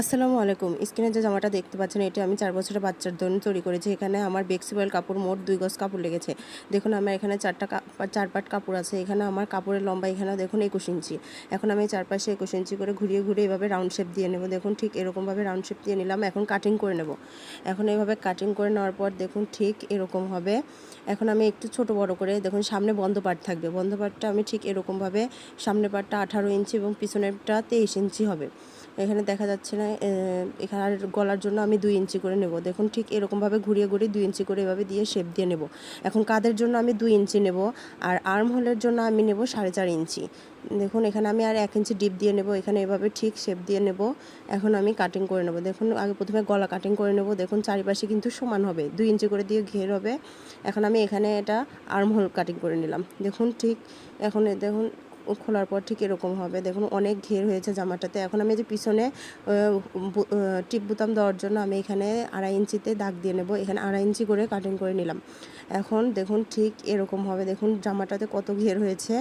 আসসালামু আলাইকুম। স্ক্রিনে যে জামাটা দেখতে পাচ্ছেন, এটি আমি চার বছরের বাচ্চার জন্য তৈরি করেছি। এখানে আমার বেক্সিবয়েল কাপড় মোট দুই গজ কাপড় লেগেছে। দেখুন, আমার এখানে চারটা চার পাট কাপড় আছে। এখানে আমার কাপড়ের লম্বা এখানে দেখুন একুশ ইঞ্চি। এখন আমি চারপাশে একুশ ইঞ্চি করে ঘুরিয়ে ঘুরিয়ে এভাবে রাউন্ড শেপ দিয়ে নেব। দেখুন, ঠিক এরকমভাবে রাউন্ড শেপ দিয়ে নিলাম। এখন কাটিং করে নেব। এখন এভাবে কাটিং করে নেওয়ার পর দেখুন, ঠিক এরকম হবে। এখন আমি একটু ছোট বড় করে, দেখুন, সামনে বন্ধ পাট থাকবে। বন্ধ পাটটা আমি ঠিক এরকমভাবে সামনের পাটটা আঠারো ইঞ্চি এবং পিছনেরটা তেইশ ইঞ্চি হবে। এখানে দেখা যাচ্ছে না এখানে আর গলার জন্য আমি দুই ইঞ্চি করে নেব। দেখুন ঠিক এরকমভাবে ঘুরিয়ে ঘুরিয়ে দুই ইঞ্চি করে এভাবে দিয়ে শেপ দিয়ে নেব। এখন কাদের জন্য আমি দুই ইঞ্চি নেব আর আর্ম হোলের জন্য আমি নেব সাড়ে চার ইঞ্চি। দেখুন এখানে আমি আর এক ইঞ্চি ডিপ দিয়ে নেব, এখানে এভাবে ঠিক শেপ দিয়ে নেব। এখন আমি কাটিং করে নেব। দেখুন আগে প্রথমে গলা কাটিং করে নেব, দেখুন চারিপাশে কিন্তু সমান হবে, দুই ইঞ্চি করে দিয়ে ঘের হবে। এখন আমি এখানে এটা আর্ম হোল কাটিং করে নিলাম। দেখুন ঠিক এখন দেখুন খোলার পর ঠিক এরকম হবে। দেখুন, অনেক ঘের হয়েছে জামাটাতে। এখন আমি যে পিছনে টিপ বুতাম দেওয়ার জন্য আমি এখানে আড়াই ইঞ্চিতে দাগ দিয়ে নেব। এখানে আড়াই ইঞ্চি করে কাটিং করে নিলাম। এখন দেখুন ঠিক এরকম হবে। দেখুন, জামাটাতে কত ঘের হয়েছে।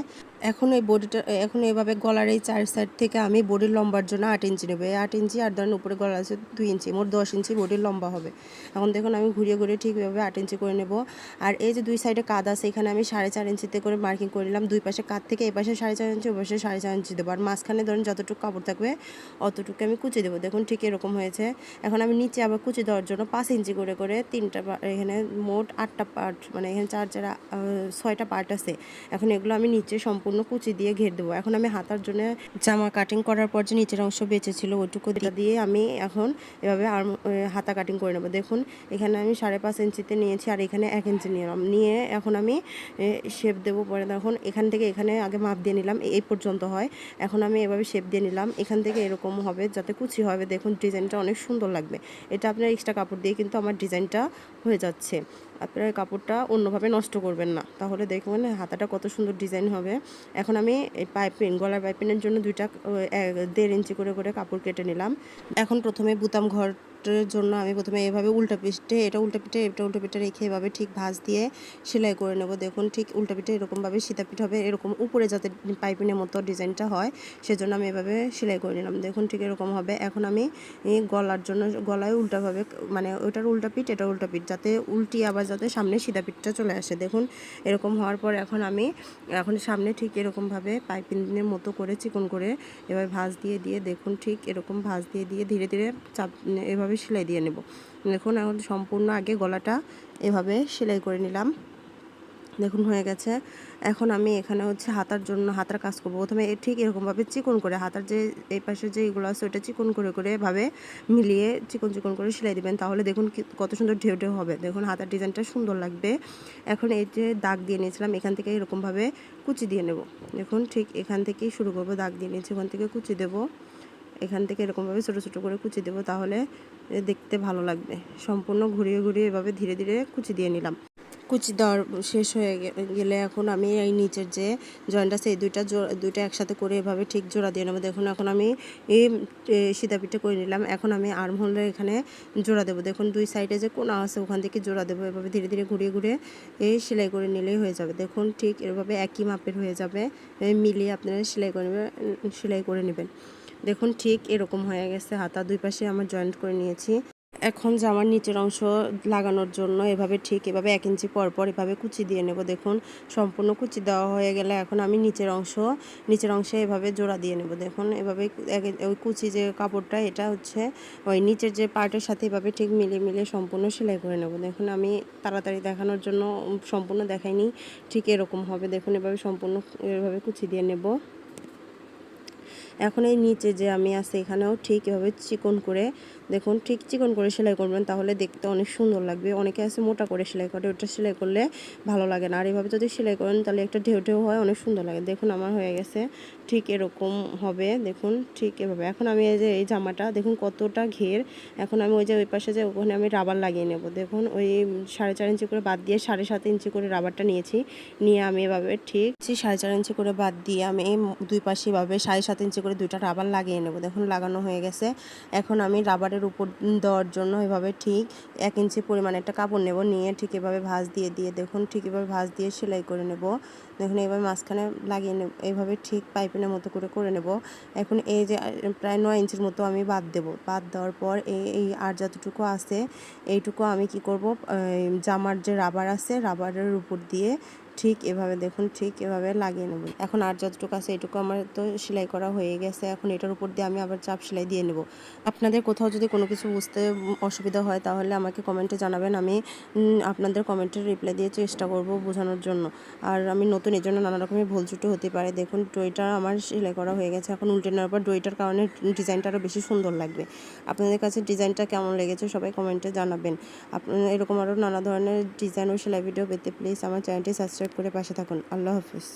এখন এই বডিটা, এখন এভাবে গলার এই চার সাইড থেকে আমি বডির লম্বার জন্য আট ইঞ্চি নেব। এই আট ইঞ্চি আর ধরেন উপরে গলা আছে দুই ইঞ্চি, মোট দশ ইঞ্চি বডির লম্বা হবে। এখন দেখুন আমি ঘুরিয়ে ঘুরিয়ে ঠিক এভাবে আট ইঞ্চি করে নেব। আর এই যে দুই সাইডে কাদ আছে, এখানে আমি সাড়ে চার ইঞ্চিতে করে মার্কিং করে নিলাম। দুই পাশে কাদ থেকে এই পাশে সাড়ে চার ইঞ্চি, ওই পাশে সাড়ে চার ইঞ্চি দেবো। আর মাঝখানে ধরেন যতটুকু কাপড় থাকবে, অতটুকু আমি কুচি দেবো। দেখুন ঠিক এরকম হয়েছে। এখন আমি নিচে আবার কুচি দেওয়ার জন্য পাঁচ ইঞ্চি করে করে তিনটা এখানে মোট আটটা পার্ট মানে এখানে চার চার ছয়টা পার্ট আছে। এখন এগুলো আমি নিচে সম্পূর্ণ কুচি দিয়ে ঘের দেবো। এখন আমি হাতার জন্য জামা কাটিং করার পর যে নিচের অংশ বেঁচে ছিল, ওইটুকু দিয়ে আমি এখন এভাবে আর হাতা কাটিং করে নেব। দেখুন, এখানে আমি সাড়ে পাঁচ ইঞ্চিতে নিয়েছি আর এখানে এক ইঞ্চি নিলাম। নিয়ে এখন আমি শেপ দেবো পরে। দেখুন, এখান থেকে এখানে আগে মাপ দিয়ে নিলাম এই পর্যন্ত হয়। এখন আমি এভাবে শেপ দিয়ে নিলাম, এখান থেকে এরকম হবে যাতে কুচি হবে। দেখুন, ডিজাইনটা অনেক সুন্দর লাগবে। এটা আপনার এক্সট্রা কাপড় দিয়ে কিন্তু আমার ডিজাইনটা হয়ে যাচ্ছে। আপনার কাপড়টা অন্যভাবে নষ্ট করবেন না। তাহলে দেখবেন হাতাটা কত সুন্দর ডিজাইন হবে। এখন আমি এই পাইপিং, গলার পাইপিনের জন্য দুইটা দেড় ইঞ্চি করে করে কাপড় কেটে নিলাম। এখন প্রথমে বুতাম ঘরের জন্য আমি প্রথমে এভাবে উল্টা পিঠে, এটা উল্টা পিঠে, এটা উল্টা পিঠে রেখে এভাবে ঠিক ভাঁজ দিয়ে সেলাই করে নেব। দেখুন ঠিক উল্টা পিঠে এরকমভাবে সীতা পিঠ হবে, এরকম উপরে যাতে পাইপিনের মতো ডিজাইনটা হয়, সেজন্য আমি এভাবে সেলাই করে নিলাম। দেখুন ঠিক এরকম হবে। এখন আমি গলার জন্য গলায় উল্টাভাবে মানে ওটার উল্টা পিঠ, এটা উল্টা পিঠ, যাতে উল্টি আবার যাতে সামনে সিধা পিঠটা চলে আসে। দেখুন এরকম হওয়ার পর এখন আমি, এখন সামনে ঠিক এরকমভাবে পাইপিনের মতো করে চিকন করে এভাবে ভাঁজ দিয়ে দিয়ে দেখুন ঠিক এরকম ভাঁজ দিয়ে দিয়ে ধীরে ধীরে চাপ, এভাবে সেলাই দিয়ে নেব। দেখুন, এখন সম্পূর্ণ আগে গলাটা এভাবে সেলাই করে নিলাম। দেখুন, হয়ে গেছে। এখন আমি এখানে হচ্ছে হাতার জন্য, হাতার কাজ করব। প্রথমে ঠিক এরকমভাবে চিকন করে, হাতার যে এই পাশে যে এগুলো আছে, ওটা চিকন করে করে এভাবে মিলিয়ে চিকন চিকন করে সেলাই দিবেন। তাহলে দেখুন কত সুন্দর ঢেউ ঢেউ হবে। দেখুন, হাতার ডিজাইনটা সুন্দর লাগবে। এখন এই যে দাগ দিয়ে নিয়েছিলাম, এখান থেকে এরকমভাবে কুচি দিয়ে নেব। দেখুন, ঠিক এখান থেকেই শুরু করব, দাগ দিয়ে নিয়েছি, ওখান থেকে কুচি দেবো। এখান থেকে এরকমভাবে ছোটো ছোটো করে কুচি দেবো তাহলে দেখতে ভালো লাগবে। সম্পূর্ণ ঘুরিয়ে ঘুরিয়ে এভাবে ধীরে ধীরে কুচি দিয়ে নিলাম। কুচি দেওয়ার শেষ হয়ে গেলে এখন আমি এই নিচের যে জয়েন্ট আছে এই দুইটা দুইটা একসাথে করে এভাবে ঠিক জোড়া দিয়ে নেব। দেখুন এখন আমি এই এ, সিধা পিঠে করে নিলাম। এখন আমি আর্ম হোলে এখানে জোড়া দেবো। দেখুন দুই সাইডে যে কোনা আছে ওখান থেকে জোড়া দেবো। এভাবে ধীরে ধীরে ঘুরিয়ে ঘুরিয়ে এই সেলাই করে নিলেই হয়ে যাবে। দেখুন ঠিক এভাবে একই মাপের হয়ে যাবে। মিলিয়ে আপনারা সেলাই করে নেবেন সেলাই করে নেবেন। দেখুন, ঠিক এরকম হয়ে গেছে। হাতা দুই পাশে আমার জয়েন্ট করে নিয়েছি। এখন জামার নিচের অংশ লাগানোর জন্য এভাবে ঠিক এভাবে এক ইঞ্চি পর পর এভাবে কুচি দিয়ে নেব। দেখুন, সম্পূর্ণ কুচি দেওয়া হয়ে গেলে এখন আমি নিচের অংশ, নিচের অংশে এভাবে জোড়া দিয়ে নেব। দেখুন, এভাবে ওই কুচি যে কাপড়টা, এটা হচ্ছে ওই নিচের যে পার্টের সাথে এভাবে ঠিক মিলিয়ে মিলিয়ে সম্পূর্ণ সেলাই করে নেব। দেখুন, আমি তাড়াতাড়ি দেখানোর জন্য সম্পূর্ণ দেখাইনি, ঠিক এরকম হবে। দেখুন, এভাবে সম্পূর্ণ এভাবে কুচি দিয়ে নেব। এখন এই নিচে যে আমি আছে এখানেও ঠিক এভাবে চিকন করে, দেখুন ঠিক চিকন করে সেলাই করবেন, তাহলে দেখতে অনেক সুন্দর লাগবে। অনেকে আছে মোটা করে সেলাই করে, ওটা সেলাই করলে ভালো লাগে না। আর এভাবে যদি সেলাই করেন তাহলে একটা ঢেউ ঢেউ হয়, অনেক সুন্দর লাগে। দেখুন আমার হয়ে গেছে। ঠিক এরকম হবে, দেখুন, ঠিক এভাবে। এখন আমি এই যে, এই জামাটা, দেখুন কতটা ঘের। এখন আমি ওই যে, ওই পাশে যে, ওখানে আমি রাবার লাগিয়ে নেব। দেখুন, ওই সাড়ে চার ইঞ্চি করে বাদ দিয়ে সাড়ে সাত ইঞ্চি করে রাবারটা নিয়েছি। নিয়ে আমি এভাবে ঠিক সাড়ে চার ইঞ্চি করে বাদ দিয়ে আমি দুই পাশে এভাবে সাড়ে সাত ইঞ্চি করে দুইটা রাবার লাগিয়ে নেব। দেখুন, লাগানো হয়ে গেছে। এখন আমি রাবারের উপর দেওয়ার জন্য এভাবে ঠিক এক ইঞ্চি পরিমাণে একটা কাপড় নেব। নিয়ে ঠিক এভাবে ভাঁজ দিয়ে দিয়ে, দেখুন, ঠিক এভাবে ভাঁজ দিয়ে সেলাই করে নেব। দেখুন এবার মাঝখানে লাগিয়ে নেব। এইভাবে ঠিক পাইপিনের মতো করে করে নেব। এখন এই যে, প্রায় নয় ইঞ্চির মতো আমি বাদ দেব। বাদ দেওয়ার পর এই এই আর যতটুকু আছে, এইটুকু আমি কি করব? জামার যে রাবার আছে, রাবারের উপর দিয়ে ঠিক এভাবে দেখুন, ঠিক এভাবে লাগিয়ে নেব। এখন আর যতটুকু আছে এটুকু আমার তো সেলাই করা হয়ে গেছে। এখন এটার উপর দিয়ে আমি আবার চাপ সেলাই দিয়ে নেব। আপনাদের কোথাও যদি কোনো কিছু বুঝতে অসুবিধা হয়, তাহলে আমাকে কমেন্টে জানাবেন। আমি আপনাদের কমেন্টের রিপ্লাই দিয়ে চেষ্টা করব বোঝানোর জন্য। আর আমি নতুন এই জন্য নানা রকমের ভুল ত্রুটি হতে পারে। দেখুন ডইটা আমার সেলাই করা হয়ে গেছে। এখন উল্টে নেওয়ার পর ডইটার কারণে ডিজাইনটা আরও বেশি সুন্দর লাগবে। আপনাদের কাছে ডিজাইনটা কেমন লেগেছে সবাই কমেন্টে জানাবেন। আপনারা এরকম আরও নানা ধরনের ডিজাইন ও সেলাই ভিডিও পেতে প্লিজ আমার চ্যানেলটি সাবস্ক্রাইব করে পাশে থাকুন। আল্লাহ হাফিজ।